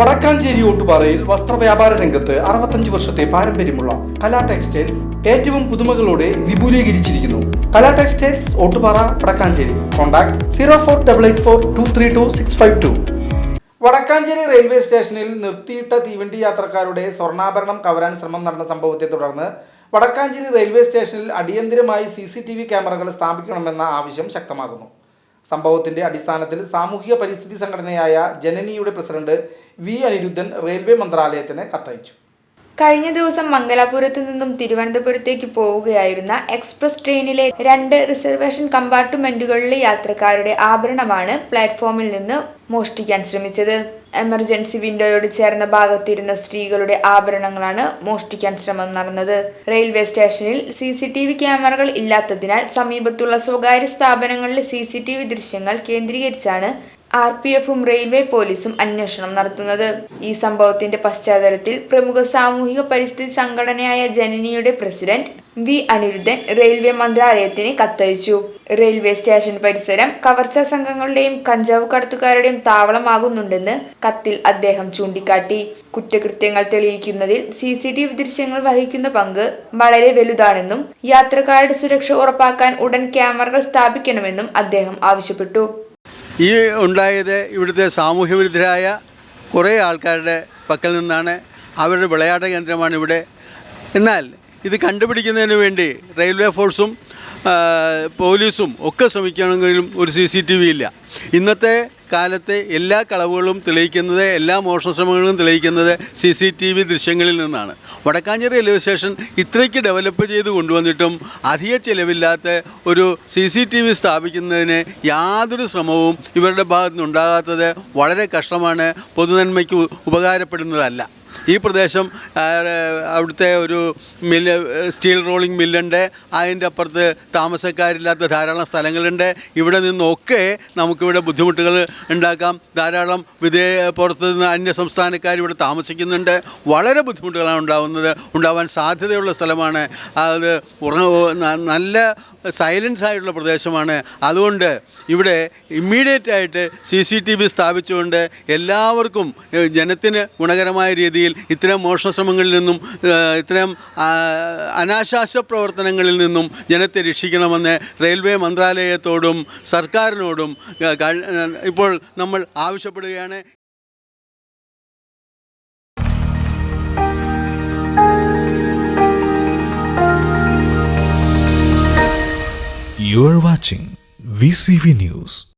വടക്കാഞ്ചേരി ഓട്ടുപാറയിൽ വസ്ത്രവ്യാപാര രംഗത്ത് അറുപത്തഞ്ച് വർഷത്തെ പാരമ്പര്യമുള്ള കലാ ടെക്സ്റ്റൈൽസ് ഏറ്റവും പുതുമകളോടെ വിപുലീകരിച്ചിരിക്കുന്നു. Kala textiles Ottupara Vadakkanchery. Contact zero four double eight four two three two six five two. Vadakkanchery railway സ്റ്റേഷനിൽ നിർത്തിയിട്ട തീവണ്ടി യാത്രക്കാരുടെ സ്വർണാഭരണം കവരാൻ ശ്രമം നടന്ന സംഭവത്തെ തുടർന്ന് വടക്കാഞ്ചേരി റെയിൽവേ സ്റ്റേഷനിൽ അടിയന്തിരമായി സി ക്യാമറകൾ സ്ഥാപിക്കണമെന്ന ആവശ്യം ശക്തമാകുന്നു. സംഭവത്തിന്റെ അടിസ്ഥാനത്തിൽ സാമൂഹിക പരിസ്ഥിതി സംഘടനയായ ജനനിയുടെ പ്രസിഡന്റ് വി അനിരുദ്ധൻ റെയിൽവേ മന്ത്രാലയത്തിന് കത്തയച്ചു. കഴിഞ്ഞ ദിവസം മംഗലാപുരത്ത് നിന്നും തിരുവനന്തപുരത്തേക്ക് പോവുകയായിരുന്ന എക്സ്പ്രസ് ട്രെയിനിലെ രണ്ട് റിസർവേഷൻ കമ്പാർട്ട്മെന്റുകളിലെ യാത്രക്കാരുടെ ആഭരണമാണ് പ്ലാറ്റ്ഫോമിൽ നിന്ന് മോഷ്ടിക്കാൻ ശ്രമിച്ചത്. എമർജൻസി വിൻഡോയോട് ചേർന്ന ഭാഗത്തിരുന്ന സ്ത്രീകളുടെ ആഭരണങ്ങളാണ് മോഷ്ടിക്കാൻ ശ്രമം നടന്നത്. റെയിൽവേ സ്റ്റേഷനിൽ സി സി ടി വി ക്യാമറകൾ ഇല്ലാത്തതിനാൽ സമീപത്തുള്ള സ്വകാര്യ സ്ഥാപനങ്ങളിലെ സി സി ടി വി ദൃശ്യങ്ങൾ കേന്ദ്രീകരിച്ചാണ് ആർ പി എഫും റെയിൽവേ പോലീസും അന്വേഷണം നടത്തുന്നത്. ഈ സംഭവത്തിന്റെ പശ്ചാത്തലത്തിൽ പ്രമുഖ സാമൂഹിക പരിസ്ഥിതി സംഘടനയായ ജനനിയുടെ പ്രസിഡന്റ് വി അനിരുദ്ധൻ റെയിൽവേ മന്ത്രാലയത്തിന് കത്തയച്ചു. റെയിൽവേ സ്റ്റേഷൻ പരിസരം കവർച്ചാ സംഘങ്ങളുടെയും കഞ്ചാവ് കടത്തുകാരുടെയും താവളമാകുന്നുണ്ടെന്ന് കത്തിൽ അദ്ദേഹം ചൂണ്ടിക്കാട്ടി. കുറ്റകൃത്യങ്ങൾ തെളിയിക്കുന്നതിൽ സി സി ടി വി ദൃശ്യങ്ങൾ വഹിക്കുന്ന പങ്ക് വളരെ വലുതാണെന്നും യാത്രക്കാരുടെ സുരക്ഷ ഉറപ്പാക്കാൻ ഉടൻ ക്യാമറകൾ സ്ഥാപിക്കണമെന്നും അദ്ദേഹം ആവശ്യപ്പെട്ടു. ഈ ഉണ്ടായത് ഇവിടുത്തെ സാമൂഹ്യ വിരുദ്ധരായ കുറേ ആൾക്കാരുടെ പക്കൽ നിന്നാണ് അവരുടെ വിളയാട്ട കേന്ദ്രമാണ് ഇവിടെ. എന്നാൽ ഇത് കണ്ടുപിടിക്കുന്നതിന് വേണ്ടി റെയിൽവേ ഫോഴ്സും പോലീസും ഒക്കെ ശ്രമിക്കണമെങ്കിലും ഒരു സി സി ടി വി ഇല്ല. ഇന്നത്തെ കാലത്തെ എല്ലാ കളവുകളും തെളിയിക്കുന്നത് എല്ലാ മോഷണ ശ്രമങ്ങളും തെളിയിക്കുന്നത് സി സി ടി വി ദൃശ്യങ്ങളിൽ നിന്നാണ്. വടക്കാഞ്ചേരി റെയിൽവേ സ്റ്റേഷൻ ഇത്രയ്ക്ക് ഡെവലപ്പ് ചെയ്ത് കൊണ്ടുവന്നിട്ടും അധിക ചിലവില്ലാത്ത ഒരു സി സി ടി വി സ്ഥാപിക്കുന്നതിന് യാതൊരു ശ്രമവും ഇവരുടെ ഭാഗത്തുനിന്നുണ്ടാകാത്തത് വളരെ കഷ്ടമാണ് പൊതുനന്മയ്ക്ക് ഉപകാരപ്പെടുന്നതല്ല. ഈ പ്രദേശം അവിടുത്തെ ഒരു മില്ല് സ്റ്റീൽ റോളിംഗ് മില്ലുണ്ട്. അതിന്റെ അപ്പുറത്ത് താമസക്കാരില്ലാത്ത ധാരാളം സ്ഥലങ്ങളുണ്ട്. ഇവിടെ നിന്നൊക്കെ നമുക്കിവിടെ ബുദ്ധിമുട്ടുകൾ ഉണ്ടാക്കാം. ധാരാളം വിദേ പുറത്ത് നിന്ന് അന്യ സംസ്ഥാനക്കാർ ഇവിടെ താമസിക്കുന്നുണ്ട്. വളരെ ബുദ്ധിമുട്ടുകളാണ് ഉണ്ടാകുന്നത് ഉണ്ടാവാൻ സാധ്യതയുള്ള സ്ഥലമാണ്. അത് നല്ല സൈലൻസ് ആയിട്ടുള്ള പ്രദേശമാണ്. അതുകൊണ്ട് ഇവിടെ ഇമ്മീഡിയറ്റ് ആയിട്ട് സി സി ടി വി സ്ഥാപിച്ചുകൊണ്ട് എല്ലാവർക്കും ജനത്തിന് ഗുണകരമായ രീതിയിൽ ഇത്തരം മോഷണ ശ്രമങ്ങളിൽ നിന്നും ഇത്തരം അനാശാസ്യ പ്രവർത്തനങ്ങളിൽ നിന്നും ജനത്തെ രക്ഷിക്കണമെന്ന് റെയിൽവേ മന്ത്രാലയത്തോടും സർക്കാരിനോടും ഇപ്പോൾ നമ്മൾ ആവശ്യപ്പെടുകയാണ് You are watching VCV News.